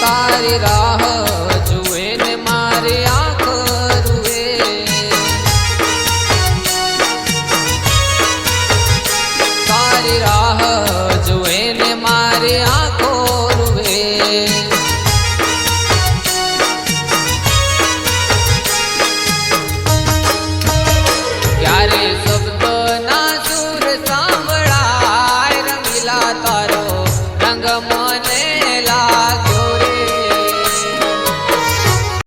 તારી રાહ જુએ ને મારી આંખ રૂએ તારી રાહ જુએ ને મારી આંખો રૂએ ક્યારે શબ્દ ના સુર સાંભળાય રમીલા તારા